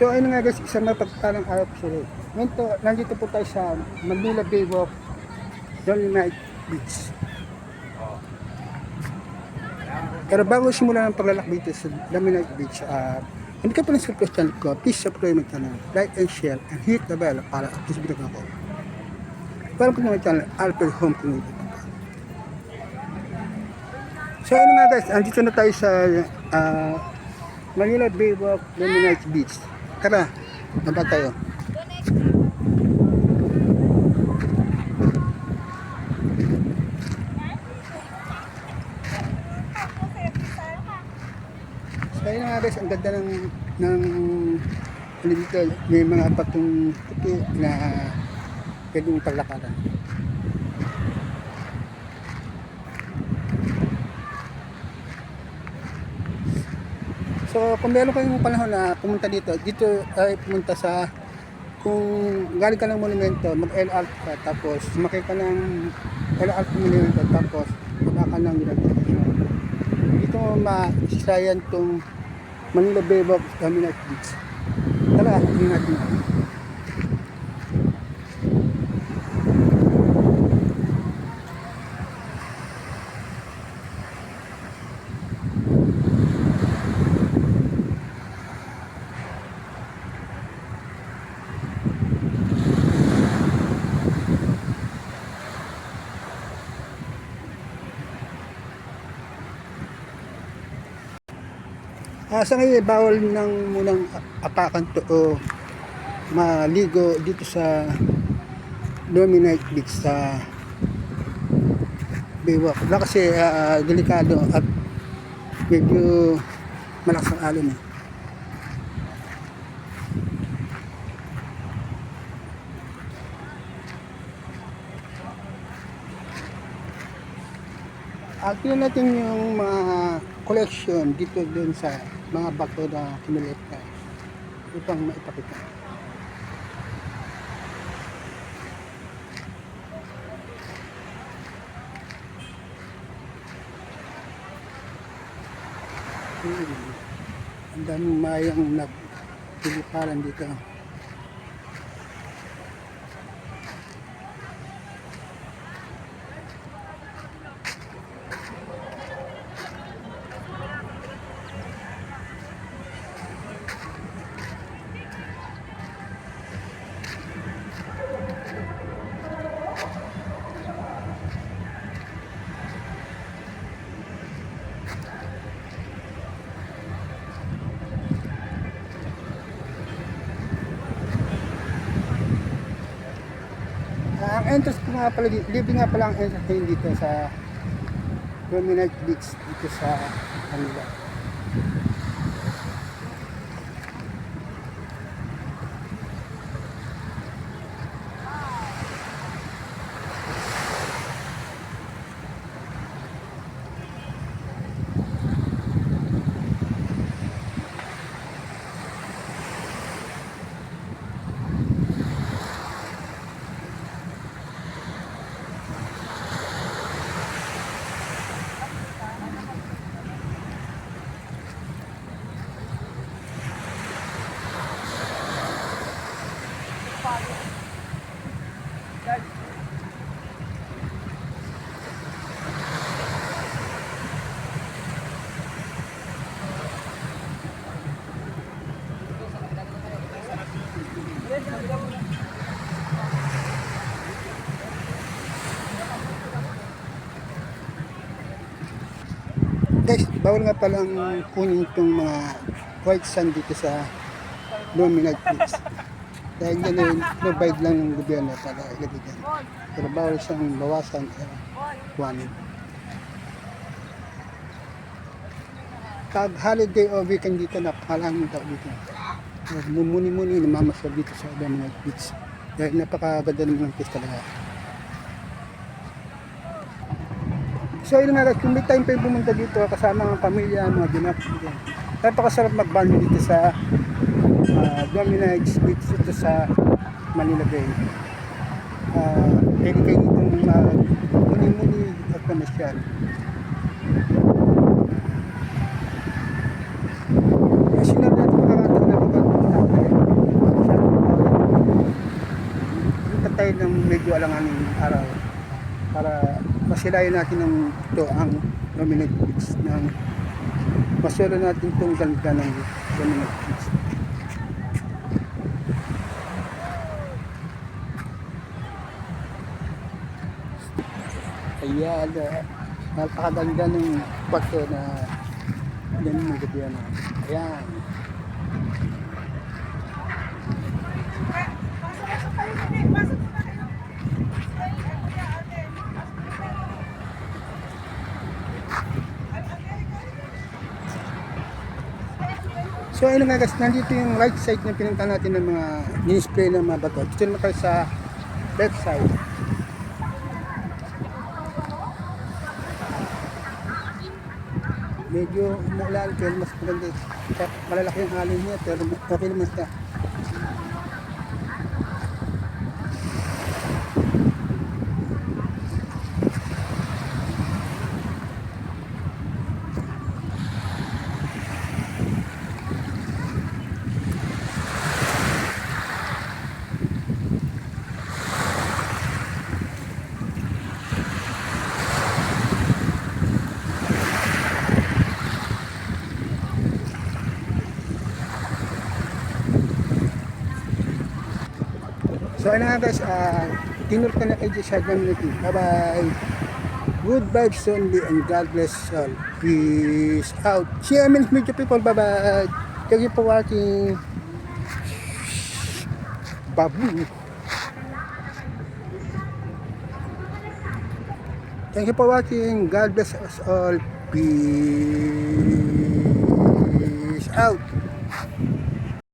So ayun nga guys, isang mapagpalang araw po sila. Ngayon to, nandito po tayo sa Manila Bay Walk, Dolomite Beach. Pero bago simulan ang paglalakbay dito sa Dolomite Beach, uh, hindi ka pa ng subscribe channel ko, please subscribe my channel, like and share, and hit the bell para at least video ako. Welcome to my channel, Alfred Home Community. So ayun nga guys, andito na tayo sa ah, Manila Bay Walk, Dolomite Beach. Tara, naba tayo. So ayun nga guys, ang ganda ng ng ano dito, may mga patong puti na pwedeng paglakaran. So, kung meron kayong panahon na pumunta dito, dito ay pumunta sa kung galing ka ng monumento, mag-LR ka, tapos sumakay ka ng LR monumento, tapos baba ka ng Milagro. Dito mo ma-sayan tong Manila Bay Walk, Caminat Beach. Tara, tingnan natin. Ah, sa ngayon, bawal nang munang apakan to o maligo dito sa Dominite Beach sa Baywalk. Wala kasi ah, delikado at medyo malakas ang alon eh. At yun natin yung mga collection dito dun sa mga bato na kinulit ka upang maipakita. Hmm. Ang daming mayang nagpiliparan dito. Ah, ang entrance ko nga pala, libre nga pala ang entrance ngayon dito sa Promenade Beach dito sa Manila. Guys, bawal nga palang kunin itong mga white sand dito sa Luminite Beach. Dahil yan ay provide lang ng gobyerno para ilagay. Pero bawal siyang bawasan o kuhanin. Pag holiday o weekend dito, napakalaming tao dito. Mumuni-muni, namamasyal dito sa Luminite Beach. Dahil napakaganda naman ng place talaga. So yun nga, kung may time kayo pumunta dito kasama ang pamilya, mga dinak, napakasarap mag-band dito sa uh, Dominite Beach dito sa Manila Bay. Uh, pwede kayo dito mag-muni-muni at pamasyal. Kasi na natin makakataon na lugar. ng medyo alanganin araw para masilayan natin ng ito ang dominant beach ng masolo natin itong ganda ng dominant beach. Ayan, uh, napakaganda ng pagto na yan mo gabi ano. Ayan. So ayun nga guys, nandito yung right side na pinunta natin ng mga display ng mga bato. Dito naman tayo sa left side. Medyo umulan pero mas maganda. Malalaki yung alin niya pero okay naman siya. So ayun nga guys, uh, tinur ka na kay Jeshad Community. Bye-bye. Good vibes only and God bless all. Peace out. See you in you people. Bye-bye. Thank you for watching. Babu. Thank you for watching. God bless us all. Peace out.